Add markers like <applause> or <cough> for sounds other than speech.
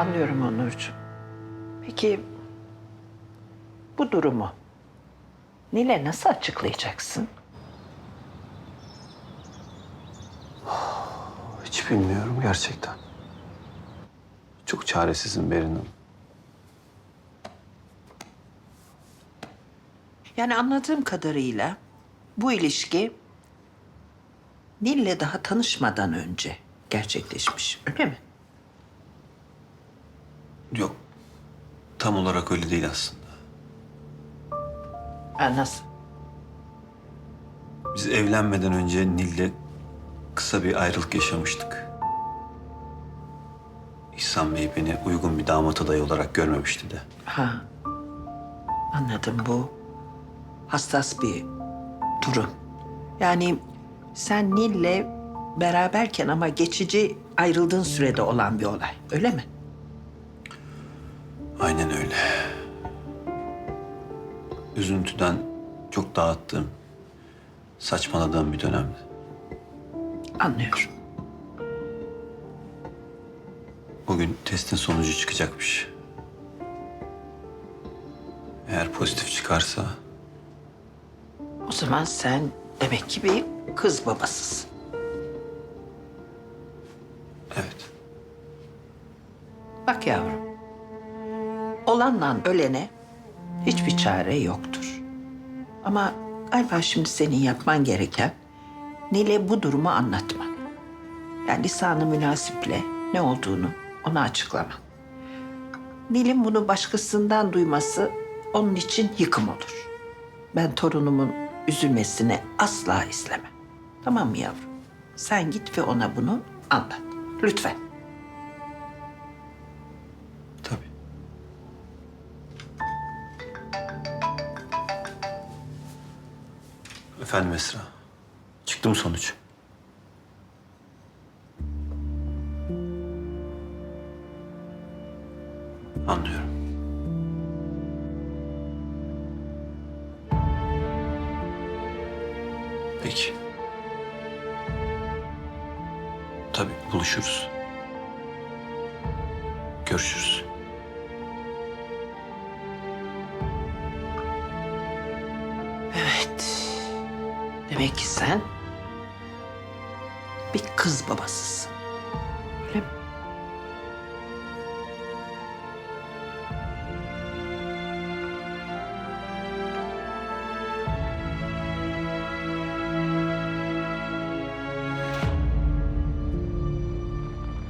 Anlıyorum Onurcuğum. Peki bu durumu Nil'e nasıl açıklayacaksın? <sighs> Hiç bilmiyorum gerçekten. Çok çaresizim Berin Hanım. Yani anladığım kadarıyla bu ilişki Nil'le daha tanışmadan önce gerçekleşmiş. Öyle mi? Yok. Tam olarak öyle değil aslında. Ha, nasıl? Biz evlenmeden önce Nil'le kısa bir ayrılık yaşamıştık. İhsan Bey beni uygun bir damat adayı olarak görmemişti de. Ha. Anladım bu. Hassas bir durum. Yani sen Nil'le beraberken ama geçici ayrıldığın sürede olan bir olay. Öyle mi? Aynen öyle. Üzüntüden çok dağıttığım, saçmaladığım bir dönemdi. Anlıyorum. Bugün testin sonucu çıkacakmış. Eğer pozitif çıkarsa O zaman sen demek ki bir kız babasısın. evet. Bak yavrum. Olanla ölene hiçbir çare yoktur. Ama galiba şimdi senin yapman gereken Nil'e bu durumu anlatmak. Yani lisanı münasiple ne olduğunu ona açıklaman. Nil'in bunu başkasından duyması onun için yıkım olur. Ben torunumun üzülmesini asla istemem. Tamam mı yavrum? Sen git ve ona bunu anlat. Lütfen. Efendim Esra. Çıktı mı sonuç? Anlıyorum. Peki. Tabii buluşuruz. Görüşürüz. Evet. Demek ki sen bir kız babasısın.